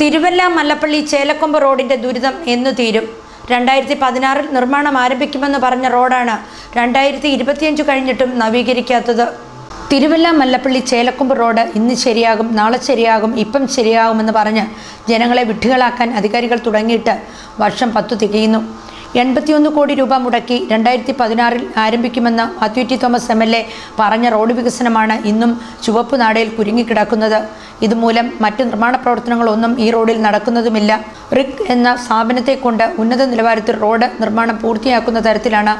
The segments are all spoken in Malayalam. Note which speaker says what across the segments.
Speaker 1: തിരുവല്ല മല്ലപ്പള്ളി ചേലക്കൊമ്പ് റോഡിന്റെ ദുരിതം എന്നു തീരും. രണ്ടായിരത്തി പതിനാറിൽ നിർമ്മാണം ആരംഭിക്കുമെന്ന് പറഞ്ഞ റോഡാണ് രണ്ടായിരത്തി ഇരുപത്തിയഞ്ച് കഴിഞ്ഞിട്ടും നവീകരിക്കാത്തത്. തിരുവല്ല മല്ലപ്പള്ളി ചേലക്കൊമ്പ് റോഡ് ഇന്ന് ശരിയാകും നാളെ ശരിയാകും ഇപ്പം ശരിയാകുമെന്ന് പറഞ്ഞ് ജനങ്ങളെ വിട്ടുകളാക്കാൻ അധികാരികൾ തുടങ്ങിയിട്ട് വർഷം പത്തു തികയുന്നു. എൺപത്തിയൊന്ന് കോടി രൂപ മുടക്കി രണ്ടായിരത്തി പതിനാറിൽ ആരംഭിക്കുമെന്ന് Mathew T Thomas M L A പറഞ്ഞ റോഡ് വികസനമാണ് ഇന്നും ചുവപ്പ് നാടയിൽ കുരുങ്ങിക്കിടക്കുന്നത്. ഇതുമൂലം മറ്റ് നിർമ്മാണ പ്രവർത്തനങ്ങളൊന്നും ഈ റോഡിൽ നടക്കുന്നതുമില്ല. റിക് എന്ന സ്ഥാപനത്തെ കൊണ്ട് ഉന്നത നിലവാരത്തിൽ റോഡ് നിർമ്മാണം പൂർത്തിയാക്കുന്ന തരത്തിലാണ്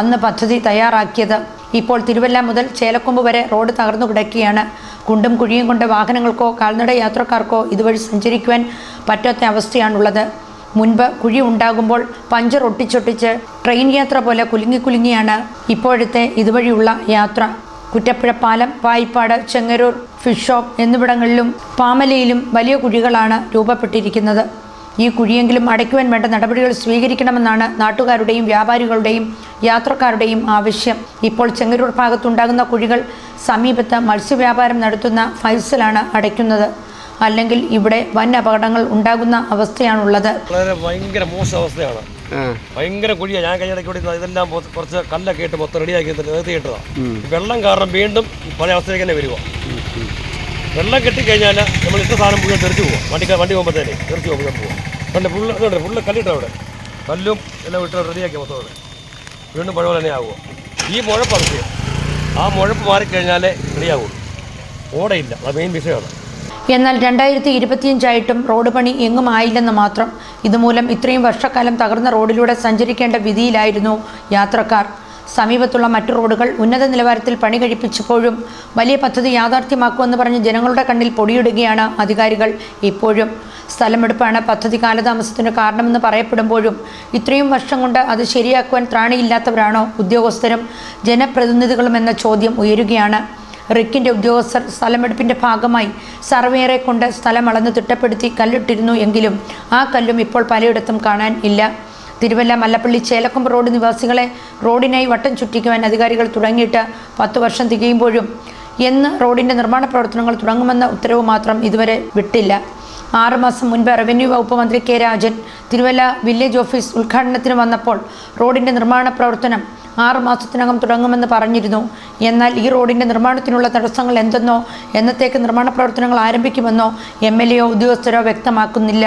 Speaker 1: അന്ന് പദ്ധതി തയ്യാറാക്കിയത്. ഇപ്പോൾ തിരുവല്ല മുതൽ ചേലക്കൊമ്പ് വരെ റോഡ് തകർന്നു കിടക്കുകയാണ്. കുണ്ടും കുഴിയും കൊണ്ട് വാഹനങ്ങൾക്കോ കാൽനട യാത്രക്കാർക്കോ ഇതുവഴി സഞ്ചരിക്കുവാൻ പറ്റാത്ത അവസ്ഥയാണുള്ളത്. മുൻപ് കുഴി ഉണ്ടാകുമ്പോൾ പഞ്ചർ ഒട്ടിച്ചൊട്ടിച്ച് ട്രെയിൻ യാത്ര പോലെ കുലുങ്ങി കുലുങ്ങിയാണ് ഇപ്പോഴത്തെ ഇതുവഴിയുള്ള യാത്ര. കുറ്റപ്പുഴ പാലം വായ്പാട് ചെങ്ങരൂർ ഫിഷ് ഷോപ്പ് എന്നിവിടങ്ങളിലും പാമലയിലും വലിയ കുഴികളാണ് രൂപപ്പെട്ടിരിക്കുന്നത്. ഈ കുഴിയെങ്കിലും അടയ്ക്കുവാൻ വേണ്ട നടപടികൾ സ്വീകരിക്കണമെന്നാണ് നാട്ടുകാരുടെയും വ്യാപാരികളുടെയും യാത്രക്കാരുടെയും ആവശ്യം. ഇപ്പോൾ ചെങ്ങരൂർ ഭാഗത്തുണ്ടാകുന്ന കുഴികൾ സമീപത്ത് മത്സ്യവ്യാപാരം നടത്തുന്ന ഫൈസലാണ് അടയ്ക്കുന്നത്. അല്ലെങ്കിൽ ഇവിടെ വൻ അപകടങ്ങൾ ഉണ്ടാകുന്ന അവസ്ഥയാണുള്ളത്.
Speaker 2: വളരെ ഭയങ്കര മോശ അവസ്ഥയാണ്. ഭയങ്കര കുഴിയാണ് ഞാൻ കഴിഞ്ഞ ഇടയ്ക്ക് കൂടി ഇതെല്ലാം കുറച്ച് കല്ലൊക്കെ ഇട്ട് മൊത്തം റെഡിയാക്കി നിർത്തിയിട്ടതാ വെള്ളം കാരണം വീണ്ടും പല അവസ്ഥയിലേക്ക് തന്നെ വരിക വെള്ളം കെട്ടിക്കഴിഞ്ഞാൽ നമ്മൾ ഇത്ര സാധനം മുഴുവൻ തെറിച്ച് പോകും വണ്ടി വണ്ടി പോകുമ്പോഴത്തേനെ തെറിച്ച് പോകുമ്പോൾ പോകും പണ്ട് ഫുള്ള് അതുകൊണ്ട് ഫുള്ള് കല്ലിട്ട് അവിടെ കല്ലും എല്ലാം ഇട്ട് റെഡിയാക്കി മൊത്തം അവിടെ വീണ്ടും മഴ പോലെ തന്നെ ആകുമോ ഈ മുഴപ്പ് അവസ്ഥയാണ് ആ മുഴപ്പ് മാറിക്കഴിഞ്ഞാലേ റെഡിയാകും ഓടയില്ല. അത് മെയിൻ വിഷയമാണ്.
Speaker 1: എന്നാൽ രണ്ടായിരത്തി ഇരുപത്തിയഞ്ചായിട്ടും റോഡ് പണി എങ്ങും ആയില്ലെന്ന് മാത്രം. ഇതുമൂലം ഇത്രയും വർഷക്കാലം തകർന്ന റോഡിലൂടെ സഞ്ചരിക്കേണ്ട വിധിയിലായിരുന്നു യാത്രക്കാർ. സമീപത്തുള്ള മറ്റു റോഡുകൾ ഉന്നത നിലവാരത്തിൽ പണി കഴിപ്പിച്ചപ്പോഴും വലിയ പദ്ധതി യാഥാർത്ഥ്യമാക്കുമെന്ന് പറഞ്ഞ് ജനങ്ങളുടെ കണ്ണിൽ പൊടിയിടുകയാണ് അധികാരികൾ ഇപ്പോഴും. സ്ഥലമെടുപ്പാണ് പദ്ധതി കാലതാമസത്തിന് കാരണമെന്ന് പറയപ്പെടുമ്പോഴും ഇത്രയും വർഷം കൊണ്ട് അത് ശരിയാക്കുവാൻ ത്രാണിയില്ലാത്തവരാണോ ഉദ്യോഗസ്ഥരും ജനപ്രതിനിധികളും എന്ന ചോദ്യം ഉയരുകയാണ്. റിക്കിന്റെ ഉദ്യോഗസ്ഥർ സ്ഥലമെടുപ്പിന്റെ ഭാഗമായി സർവേയറെ കൊണ്ട് സ്ഥലം അളന്ന് തിട്ടപ്പെടുത്തി കല്ലിട്ടിരുന്നു എങ്കിലും ആ കല്ലും ഇപ്പോൾ പലയിടത്തും കാണാൻ ഇല്ല. തിരുവല്ല മല്ലപ്പള്ളി ചേലക്കൊമ്പ് റോഡ് നിവാസികളെ റോഡിനായി വട്ടം ചുറ്റിക്കുവാൻ അധികാരികൾ തുടങ്ങിയിട്ട് പത്ത് വർഷം തികയുമ്പോഴും എന്ന് റോഡിന്റെ നിർമ്മാണ പ്രവർത്തനങ്ങൾ തുടങ്ങുമെന്ന ഉത്തരവ് മാത്രം ഇതുവരെ വിട്ടില്ല. ആറുമാസം മുൻപ് റവന്യൂ വകുപ്പ് മന്ത്രി K Rajan Thiruvalla village office ഉദ്ഘാടനത്തിന് വന്നപ്പോൾ റോഡിന്റെ നിർമ്മാണ പ്രവർത്തനം ആറുമാസത്തിനകം തുടങ്ങുമെന്ന് പറഞ്ഞിരുന്നു. എന്നാൽ ഈ റോഡിന്റെ നിർമ്മാണത്തിനുള്ള തടസ്സങ്ങൾ എന്തെന്നോ എന്നത്തേക്ക് നിർമ്മാണ പ്രവർത്തനങ്ങൾ ആരംഭിക്കുമെന്നോ എം എൽ ഉദ്യോഗസ്ഥരോ വ്യക്തമാക്കുന്നില്ല.